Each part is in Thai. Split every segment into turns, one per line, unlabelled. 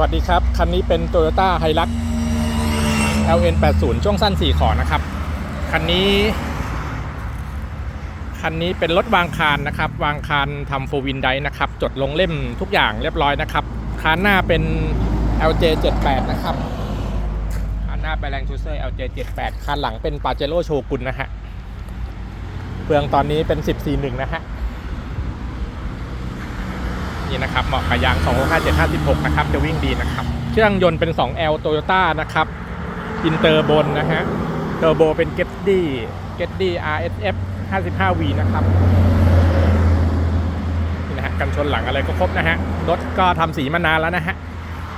วัสดีครับ คันนี้เป็น Toyota h i l u x LN 80ช่วงสั้น 4 ขอนะครับ คันนี้ คันนี้เป็นรถวางคานนะครับ วางคานทำโฟวินไดนะครับ จดลงเล่มทุกอย่างเรียบร้อยนะครับ คานหน้าเป็น LJ 78นะครับ คานหน้าเป็นแรงทูเซอร์ LJ 78คานหลังเป็น Pajero Shogun นะฮะเฟืองตอนนี้เป็น 10-41นะฮะ นี่นะครับเหมาะกับยาง 265 756 นะครับ จะวิ่งดีนะครับ เครื่องยนต์เป็น 2L Toyota นะครับอินเตอร์บนนะฮะเทอร์โบเป็น g e t d g e t d RSF 55V นะครับนี่นะฮะกันชนหลังอะไรก็ครบนะฮะรถก็ทำสีมานานแล้วนะฮะ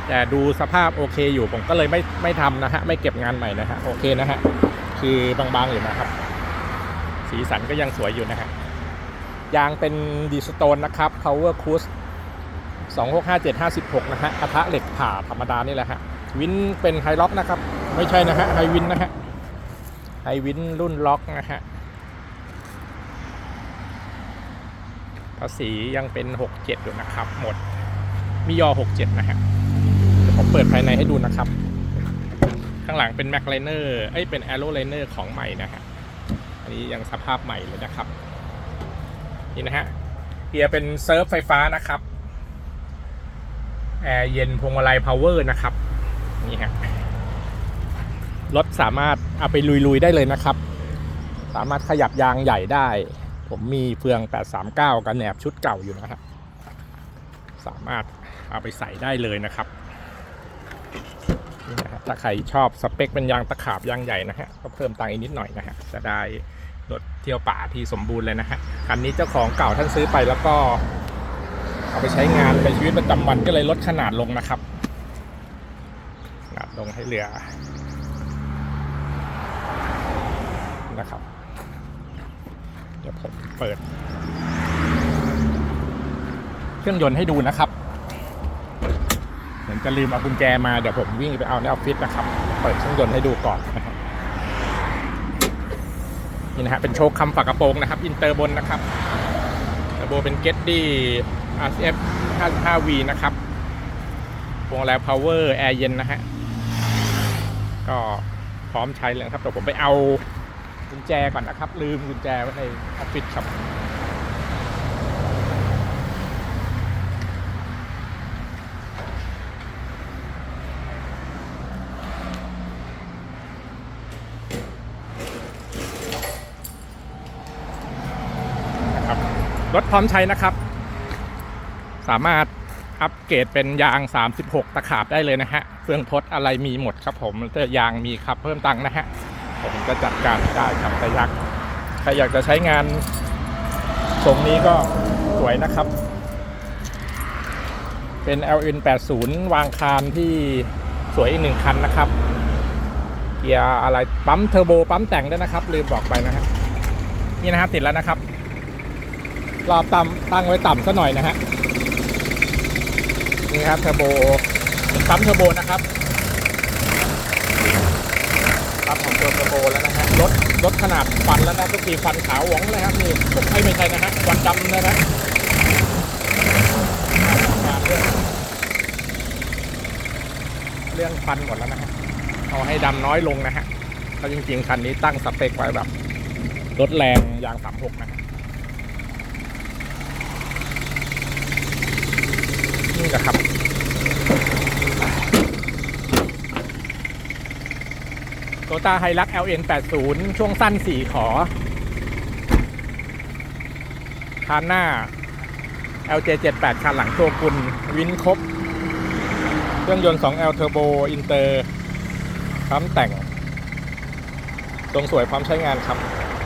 แต่ดูสภาพโอเคอยู่ผมก็เลยไม่ไม่ทำนะฮะไม่เก็บงานใหม่นะฮะโอเคนะฮะคือบางๆอยู่นะครับ สีสันก็ยังสวยอยู่นะฮะยางเป็นดีสโตนนะครับ Power Cruise 265756 นะฮะกระทะเหล็กผ่าธรรมดานี่แหละฮะ วินเป็นไฮล็อกนะครับ ไม่ใช่นะฮะไฮวินนะฮะ ไฮวินรุ่นล็อกนะฮะ ภาษียังเป็น 67 อยู่นะครับ หมด มียอ 67 นะฮะผมเปิดภายในให้ดูนะครับ ข้างหลังเป็นแม็กไลเนอร์เอ้ย เป็นแอโรไลเนอร์ของใหม่นะฮะ อันนี้ยังสภาพใหม่เลยนะครับ นี่นะฮะเกียร์เป็นเซิร์ฟไฟฟ้านะครับ แอร์เย็นพวงมาลัยพาวเวอร์นะครับ นี่ฮะรถสามารถเอาไปลุยๆได้เลยนะครับ สามารถขยับยางใหญ่ได้ ผมมีเฟือง 839 กันแหนบชุดเก่าอยู่นะฮะสามารถเอาไปใส่ได้เลยนะครับนี่นะฮะถ้าใครชอบสเปคเป็นยางตะขาบยางใหญ่นะฮะก็เพิ่มตังค์อีกนิดหน่อยนะฮะจะได้รถเที่ยวป่าที่สมบูรณ์เลยนะฮะคันนี้เจ้าของเก่าท่านซื้อไปแล้วก็ เอาไปใช้งานในชีวิตประจำวันก็เลยลดขนาดลงนะครับ ขนาดลงให้เหลือนะครับ เดี๋ยวผมเปิด เครื่องยนต์ให้ดูนะครับ เหมือนจะลืมเอากุญแจมาเดี๋ยวผมวิ่งไปเอาในออฟฟิศนะครับ เปิดเครื่องยนต์ให้ดูก่อนนะครับนี่นะฮะเป็นโชคคำฝากระโปรงนะครับ อินเตอร์บนนะครับ ระบบเป็น g e t d RCF 55V นะครับพวงมาลัย power แอร์เย็นนะฮะ ก็พร้อมใช้เลยครับแต่ผมไปเอากุญแจก่อนนะครับ ลืมกุญแจไว้ในออฟฟิศครับ รถพร้อมใช้นะครับ สามารถอัปเกรดเป็นยาง 36 ตะขาบได้เลยนะฮะเฟืองทดอะไรมีหมดครับผมแต่ยางมีครับเพิ่มตังค์นะฮะผมก็จัดการได้ครับแต่อยากใครอยากจะใช้งานทรงนี้ก็สวยนะครับ เป็น LN 80วางคานที่สวยอีกหนึ่งคันนะครับ เกียร์อะไรปั๊มเทอร์โบปั๊มแต่งด้วยนะครับ ลืมบอกไปนะฮะนี่นะฮะติดแล้วนะครับ รอบต่ำตั้งไว้ต่ำซะหน่อยนะฮะนี่ครับเทอร์โบปั๊มเทอร์โบนะครับปั๊มของตัวเทอร์โบแล้วนะฮะลดลดขนาดฟันแล้วนะทุกทีฟันขาวหวงเลยครับนี่ผมไม่ไม่ใช่นะฮะควันดำนะฮะเรื่องฟันหมดแล้วนะฮะเอาให้ดำน้อยลงนะฮะเพราะจริงๆคันนี้ตั้งสเปคไว้แบบลดแรงยาง36นะฮะ นี่แหละครับโตต้าไฮรัก LN 80ช่วงสั้น 4 ขอคานหน้า LJ 78คานหลังโชกุนวินครบ เครื่องยนต์ 2L Turbo Inter พร้อมแต่งทรงสวยพร้อมใช้งานครับ